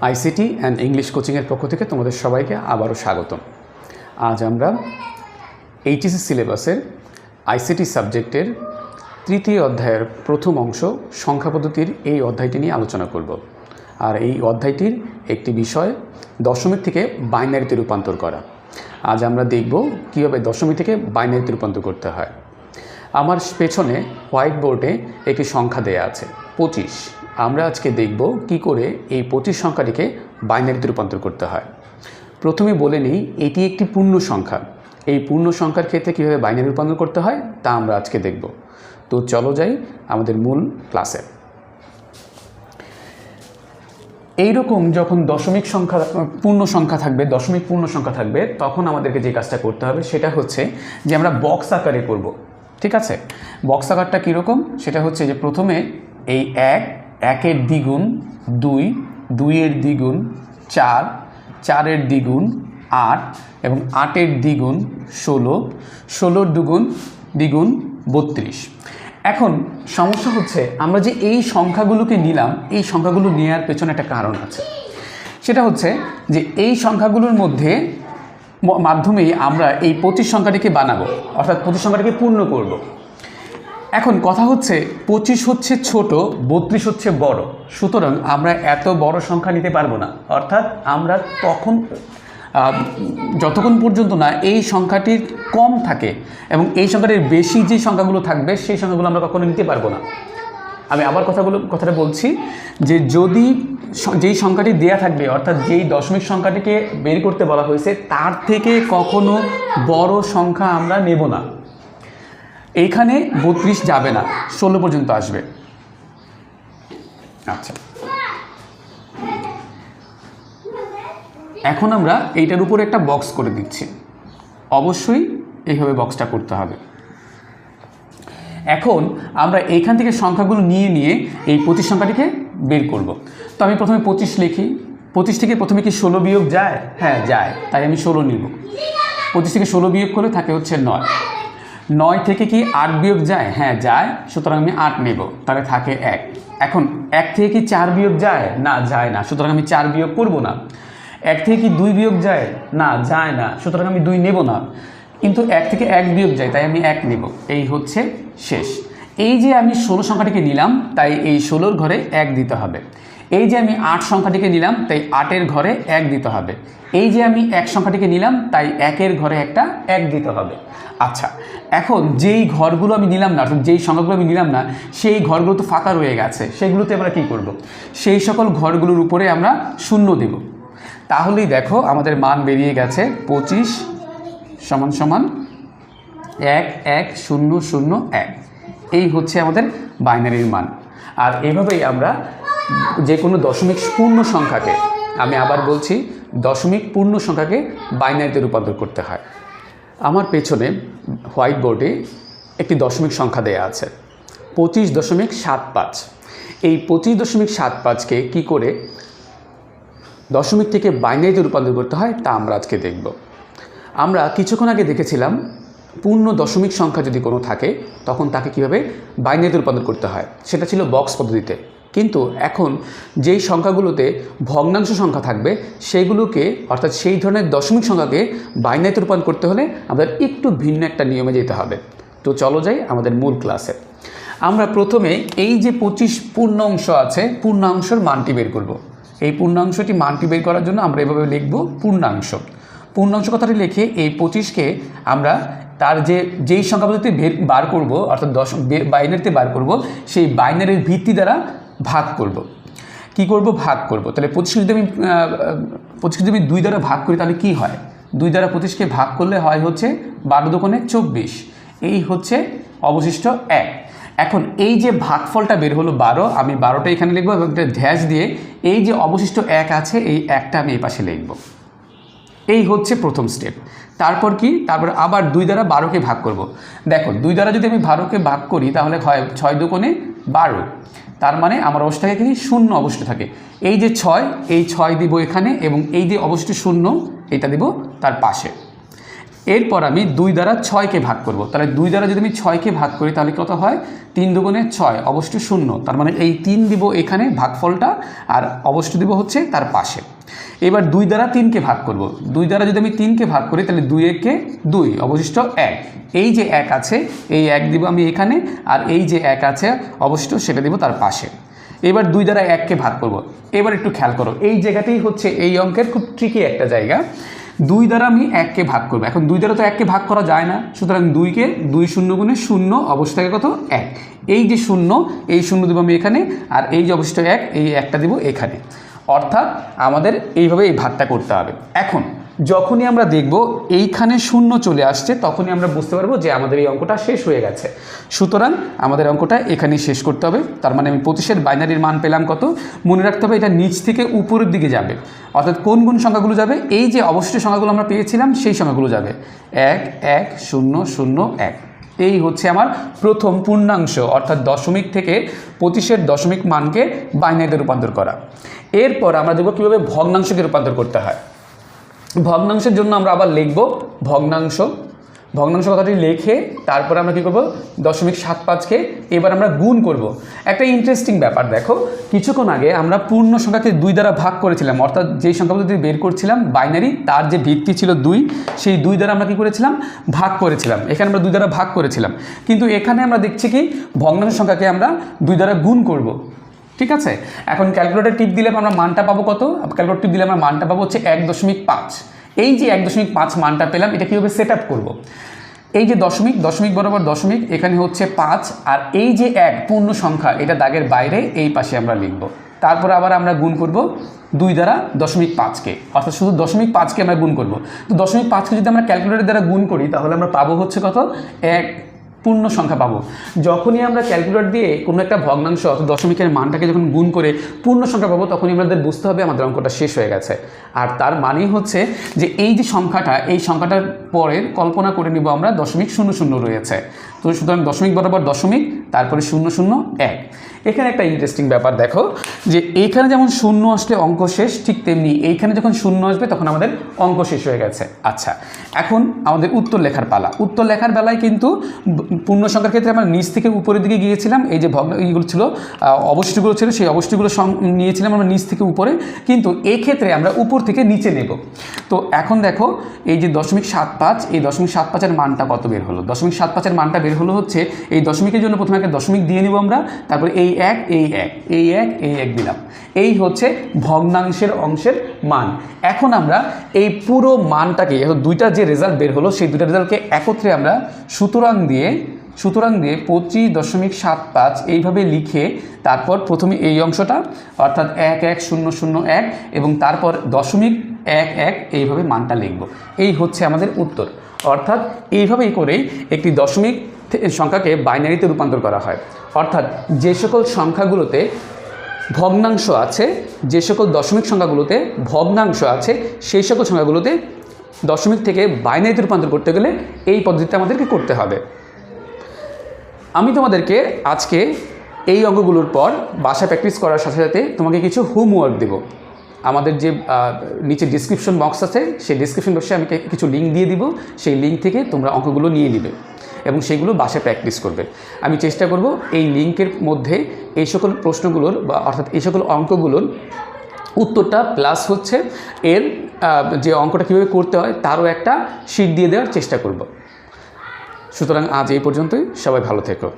ICT and English কোচিংয়ের পক্ষ থেকে তোমাদের সবাইকে আবারও স্বাগতম। আজ আমরা এইচএসসি সিলেবাসের আইসিটি সাবজেক্টের তৃতীয় অধ্যায়ের প্রথম অংশ সংখ্যা পদ্ধতির এই অধ্যায়টি নিয়ে আলোচনা করব। আর এই অধ্যায়টির একটি বিষয় দশমিক থেকে বাইনারিতে রূপান্তর করা। আজ আমরা দেখব কীভাবে দশমিক থেকে বাইনারিতে রূপান্তর করতে হয়। আমার পেছনে হোয়াইট বোর্ডে একটি সংখ্যা দেয়া আছে, পঁচিশ। আমরা আজকে দেখব কি করে এই পঁচিশ সংখ্যাটিকে বাইনারিতে রূপান্তর করতে হয়। প্রথমে বলে নিই, এটি একটি পূর্ণ সংখ্যা। এই পূর্ণ সংখ্যার ক্ষেত্রে কীভাবে বাইনারি রূপান্তর করতে হয় তা আমরা আজকে দেখব। তো চলো যাই আমাদের মূল ক্লাসে। এইরকম যখন দশমিক সংখ্যা, পূর্ণ সংখ্যা থাকবে, দশমিক পূর্ণ সংখ্যা থাকবে, তখন আমাদেরকে যে কাজটা করতে হবে সেটা হচ্ছে যে আমরা বক্স আকারে করব। ঠিক আছে? বক্স আকারটা কীরকম? সেটা হচ্ছে যে প্রথমে এই এক একের দ্বিগুণ দুই, দুইয়ের দ্বিগুণ চার, চারের দ্বিগুণ আট এবং আটের দ্বিগুণ ষোলো, ষোলোর দ্বিগুণ দ্বিগুণ বত্রিশ এখন সমস্যা হচ্ছে আমরা যে এই সংখ্যাগুলোকে নিলাম, এই সংখ্যাগুলো নেওয়ার পেছনে একটা কারণ আছে সেটা হচ্ছে যে এই সংখ্যাগুলোর মধ্যে মাধ্যমেই আমরা এই পঁচিশ সংখ্যাটিকে বানাবো, অর্থাৎ পঁচিশ সংখ্যাটিকে পূর্ণ করব। এখন কথা হচ্ছে পঁচিশ হচ্ছে ছোট, বত্রিশ হচ্ছে বড়। সুতরাং আমরা এত বড় সংখ্যা নিতে পারব না। অর্থাৎ আমরা তখন যতক্ষণ পর্যন্ত না এই সংখ্যাটির কম থাকে এবং এই সংখ্যাটির বেশি যে সংখ্যাগুলো থাকবে, সেই সংখ্যাগুলো আমরা কখনো নিতে পারব না। আমি আবার কথাগুলো, কথাটা বলছি যে যদি যেই সংখ্যাটি দেয়া থাকবে, অর্থাৎ যেই দশমিক সংখ্যাটিকে বের করতে বলা হয়েছে, তার থেকে কখনো বড় সংখ্যা আমরা নেব না। এইখানে বত্রিশ যাবে না, ষোলো পর্যন্ত আসবে। আচ্ছা। এখন আমরা এইটার উপরে একটা বক্স করে দিচ্ছি। অবশ্যই এইভাবে বক্সটা করতে হবে। এখন আমরা এইখান থেকে সংখ্যাগুলো নিয়ে নিয়ে এই পঁচিশ সংখ্যাটিকে বের করব। তো আমি প্রথমে পঁচিশ লিখি। পঁচিশ থেকে প্রথমে কি ষোলো বিয়োগ যায়? হ্যাঁ যায়। তাই আমি ষোলো নিব। পঁচিশ থেকে ষোলো বিয়োগ করে থাকে হচ্ছে নয়। নয় থেকে কি আট বিয়োগ যায়? হ্যাঁ যায়। সুতরাং আমি আট নেব। তাহলে থাকে এক। এখন, এক থেকে কি চার বিয়োগ যায়? না যায় না। সুতরাং আমি চার বিয়োগ করব না। এক থেকে কি দুই বিয়োগ যায়? না যায় না। সুতরাং আমি দুই নেব না। কিন্তু এক থেকে এক বিয়োগ যায়, তাই আমি এক নেব। এই হচ্ছে শেষ। এই যে আমি ষোলো সংখ্যাটিকে নিলাম, তাই এই ষোলোর ঘরে এক দিতে হবে। এই যে আমি আট সংখ্যাটিকে নিলাম, তাই আটের ঘরে এক দিতে হবে। এই যে আমি এক সংখ্যাটিকে নিলাম, তাই একের ঘরে একটা এক দিতে হবে। আচ্ছা এখন যেই ঘরগুলো আমি নিলাম না, অর্থাৎ যেই সংখ্যাগুলো আমি নিলাম না, সেই ঘরগুলো তো ফাঁকা রয়ে গেছে, সেগুলোতে আমরা কী করব? সেই সকল ঘরগুলোর উপরে আমরা শূন্য দেব। তাহলেই দেখো আমাদের মান বেরিয়ে গেছে পঁচিশ সমান সমান এক এক, শূন্য শূন্য, এক। এই হচ্ছে আমাদের বাইনারির মান। আর এভাবেই আমরা যে কোনো দশমিক পূর্ণ সংখ্যাকে, আমি আবার বলছি, দশমিক পূর্ণ সংখ্যাকে বাইনারিতে রূপান্তর করতে হয়। আমার পেছনে হোয়াইট বোর্ডে একটি দশমিক সংখ্যা দেয়া আছে, পঁচিশ দশমিক সাত পাঁচ। এই পঁচিশ দশমিক সাত পাঁচকে কী করে দশমিক থেকে বাইনারিতে রূপান্তর করতে হয়, তা আমরা আজকে দেখব। আমরা কিছুক্ষণ আগে দেখেছিলাম, পূর্ণ দশমিক সংখ্যা যদি কোনো থাকে, তখন তাকে কীভাবে বাইনারিতে রূপান্তর করতে হয়, সেটা ছিল বক্স পদ্ধতিতে। কিন্তু এখন যেই সংখ্যাগুলোতে ভগ্নাংশ সংখ্যা থাকবে সেইগুলোকে অর্থাৎ সেই ধরনের দশমিক সংখ্যাকে বাইনারিতে রূপান্তর করতে হলে আমাদের একটু ভিন্ন একটা নিয়মে যেতে হবে। তো চলো যাই আমাদের মূল ক্লাসে। আমরা প্রথমে এই যে পঁচিশ পূর্ণাংশ আছে, পূর্ণাংশের মানটি বের করব। এই পূর্ণাংশটি মানটি বের করার জন্য আমরা এভাবে লিখব পূর্ণাংশ। পূর্ণাংশ কথাটি লিখে এই পঁচিশকে আমরা তার যে, যেই সংখ্যা পদ্ধতি বের করব, অর্থাৎ দশ বাইনারিতে বার করব, সেই বাইনারির ভিত্তি দ্বারা ভাগ করব। কি করব? ভাগ করব। তাহলে পঁচিশকে যদি আমি পঁচিশকে যদি আমি দুই দ্বারা ভাগ করি, তাহলে কি হয়? দুই দ্বারা পঁচিশকে ভাগ করলে হয় হচ্ছে বারো দোকানে চব্বিশ। এই হচ্ছে অবশিষ্ট এক। এখন এই যে ভাগফলটা বের হলো বারো, আমি বারোটা এখানে লিখব এবং একটা ধ্যাস দিয়ে এই যে অবশিষ্ট এক আছে, এই একটা আমি এই পাশে লিখব। এই হচ্ছে প্রথম স্টেপ। তারপর কি? তারপর আবার দুই দ্বারা বারোকে ভাগ করব। দেখো, দুই দ্বারা যদি আমি বারোকে ভাগ করি, তাহলে হয় ছয় দুকোণে বারো। তার মানে আমার অবস্থা এখানে শূন্য অবশ্য থাকে। এই যে ছয়, এই ছয় দিব এখানে এবং এই যে অবশ্যই শূন্য, এটা দিব তার পাশে। এরপর আমি দুই দ্বারা ছয়কে ভাগ করব। তাহলে দুই দ্বারা যদি আমি ছয়কে ভাগ করি, তাহলে কত হয়? তিন দুগুণে ছয় অবশ্যই শূন্য। তার মানে এই তিন দিব এখানে ভাগফলটা, আর অবশ্য দিব হচ্ছে তার পাশে। এবার দুই দ্বারা তিনকে ভাগ করব। দুই দ্বারা যদি আমি তিনকে ভাগ করি, তাহলে দুই একে দুই, অবশিষ্ট এক। এই যে এক আছে, এই এক দিব আমি এখানে, আর এই যে এক আছে, অবশিষ্ট সেটা দিব তার পাশে। এবার দুই দ্বারা এককে ভাগ করব। এবার একটু খেয়াল করো, এই জায়গাতেই হচ্ছে এই অঙ্কের খুব ট্রিকি একটা জায়গা। দুই দ্বারা আমি এককে ভাগ করব। এখন দুই দ্বারা তো এককে ভাগ করা যায় না। সুতরাং দুইকে দুই শূন্য গুণে শূন্য অবস্থাকে কত? এক। এই যে শূন্য, এই শূন্য দেবো আমি এখানে, আর এই যে অবশিষ্ট এক, এই একটা দিব এখানে। অর্থাৎ আমাদের এইভাবে এই ভাগটা করতে হবে। এখন যখনই আমরা দেখব এইখানে শূন্য চলে আসছে, তখনই আমরা বুঝতে পারব যে আমাদের এই অঙ্কটা শেষ হয়ে গেছে। সুতরাং আমাদের অঙ্কটা এখানেই শেষ করতে হবে। তার মানে আমি পঁচিশের বাইনারির মান পেলাম কত? মনে রাখতে হবে এটা নিচ থেকে উপরের দিকে যাবে। অর্থাৎ কোন কোন সংখ্যাগুলো যাবে? এই যে অবশিষ্ট সংখ্যাগুলো আমরা পেয়েছিলাম, সেই সংখ্যাগুলো যাবে। এক এক, শূন্য শূন্য, এক। এই হচ্ছে আমার প্রথম পূর্ণাংশ, অর্থাৎ দশমিক থেকে পঁচিশের দশমিক মানকে বাইনারিতে রূপান্তর করা। এরপর আমরা দেখব কীভাবে ভগ্নাংশকে রূপান্তর করতে হয়। ভগ্নাংশের জন্য আমরা আবার লিখব ভগ্নাংশ। ভগ্নাংশ কথাটি লিখে তারপরে আমরা কী করব? দশমিক সাত পাঁচকে এবার আমরা গুণ করব। একটা ইন্টারেস্টিং ব্যাপার, দেখো। কিছুক্ষণ আগে আমরা পূর্ণ সংখ্যাকে দুই দ্বারা ভাগ করেছিলাম, অর্থাৎ যেই সংখ্যাগুলো যদি বের করছিলাম বাইনারি তার যে ভিত্তি ছিল দুই, সেই দুই দ্বারা আমরা কী করেছিলাম? ভাগ করেছিলাম। এখানে আমরা দুই দ্বারা ভাগ করেছিলাম। কিন্তু এখানে আমরা দেখছি কি? ভগ্নাংশ সংখ্যাকে আমরা দুই দ্বারা গুণ করব। ঠিক আছে? এখন ক্যালকুলেটর টিপ দিলে আমরা মানটা পাবো কত? ক্যালকুলেটর টিপ দিলে আমরা মানটা পাবো হচ্ছে এক দশমিক পাঁচ। এই যে এক দশমিক পাঁচ মানটা পেলাম, এটা কীভাবে সেট আপ করব? এই যে দশমিক দশমিক বরাবর দশমিক, এখানে হচ্ছে পাঁচ, আর এই যে এক পূর্ণ সংখ্যা, এটা দাগের বাইরে, এই পাশে আমরা লিখব। তারপরে আবার আমরা গুণ করব দুই দ্বারা দশমিক পাঁচকে। অর্থাৎ শুধু দশমিক পাঁচকে আমরা গুণ করব। তো দশমিক পাঁচকে যদি আমরা ক্যালকুলেটর দ্বারা গুণ করি, তাহলে আমরা পাবো হচ্ছে কত? এক পূর্ণ সংখ্যা পাবো। যখনই আমরা ক্যালকুলেটর দিয়ে কোনো একটা ভগ্নাংশ অর্থাৎ দশমিকের মানটাকে যখন গুণ করে পূর্ণ সংখ্যা পাবো, তখনই আমাদের বুঝতে হবে আমাদের অঙ্কটা শেষ হয়ে গেছে। আর তার মানেই হচ্ছে যে এই যে সংখ্যাটা, এই সংখ্যাটার পরের কল্পনা করে নিব আমরা দশমিক শূন্য শূন্য রয়েছে। তো সুতরাং দশমিক বরাবর দশমিক, তারপরে শূন্য শূন্য এক। এখানে একটা ইন্টারেস্টিং ব্যাপার দেখো, যে এইখানে যেমন শূন্য আসলে অঙ্ক শেষ, ঠিক তেমনি এইখানে যখন শূন্য আসবে, তখন আমাদের অঙ্ক শেষ হয়ে গেছে। আচ্ছা এখন আমাদের উত্তর লেখার পালা। উত্তর লেখার বেলায় কিন্তু পূর্ণ সংখ্যার ক্ষেত্রে আমরা নিচ থেকে উপরের দিকে গিয়েছিলাম, এই যে ভগ্ন এইগুলো ছিল অবশ্যগুলো ছিল, সেই অবশ্যগুলো নিয়েছিলাম আমরা নিচ থেকে উপরে, কিন্তু এক্ষেত্রে আমরা উপর থেকে নিচে নেব। তো এখন দেখো, এই যে দশমিক সাত পাঁচ, এই দশমিক সাত পাঁচের মানটা কত বের হলো? দশমিক সাত পাঁচের মানটা বের হলো হচ্ছে, এই দশমিকের জন্য প্রথমে একটা দশমিক দিয়ে নিব আমরা, তারপর এই এক এই এক এই এক এই এক দিলাম। এই হচ্ছে ভগ্নাংশের অংশের মান। এখন আমরা এই পুরো মানটাকে দুইটা যে রেজাল্ট বের হলো, সেই দুইটা রেজাল্টকে একত্রে আমরা সুতরাং দিয়ে সুতরাং দিয়ে পঁচিশ দশমিক সাত পাঁচ এইভাবে লিখে তারপর প্রথমে এই অংশটা, অর্থাৎ এক এক শূন্য শূন্য এক এবং তারপর দশমিক এক এক এইভাবে মানটা লিখব। এই হচ্ছে আমাদের উত্তর। অর্থাৎ এইভাবেই করেই একটি দশমিক সংখ্যাকে বাইনারিতে রূপান্তর করা হয়। অর্থাৎ যে সকল সংখ্যাগুলোতে ভগ্নাংশ আছে, যে সকল দশমিক সংখ্যাগুলোতে ভগ্নাংশ আছে, সেই সকল সংখ্যাগুলোতে দশমিক থেকে বাইনারিতে রূপান্তর করতে গেলে এই পদ্ধতিটা আমাদেরকে করতে হবে। তোমাদেরকে আজকে এই অঙ্কগুলোর পর বাসা প্র্যাকটিস করার সাথে সাথে তোমাকে কিছু হোমওয়ার্ক দেব। আমাদের যে নিচে ডিসক্রিপশন বক্স আছে, সেই ডিসক্রিপশন বক্সে আমি কিছু লিঙ্ক দিয়ে দিব। সেই লিঙ্ক থেকে তোমরা অঙ্কগুলো নিয়ে নিবে এবং সেগুলো বাসায় প্র্যাকটিস করবে। আমি চেষ্টা করব এই লিঙ্কের মধ্যে এই সকল প্রশ্নগুলোর বা অর্থাৎ এই সকল অঙ্কগুলোর উত্তরটা প্লাস হচ্ছে এর যে অঙ্কটা কীভাবে করতে হয়, তারও একটা শিট দিয়ে দেওয়ার চেষ্টা করব। সুতরাং আজ এই পর্যন্তই। সবাই ভালো থেকো।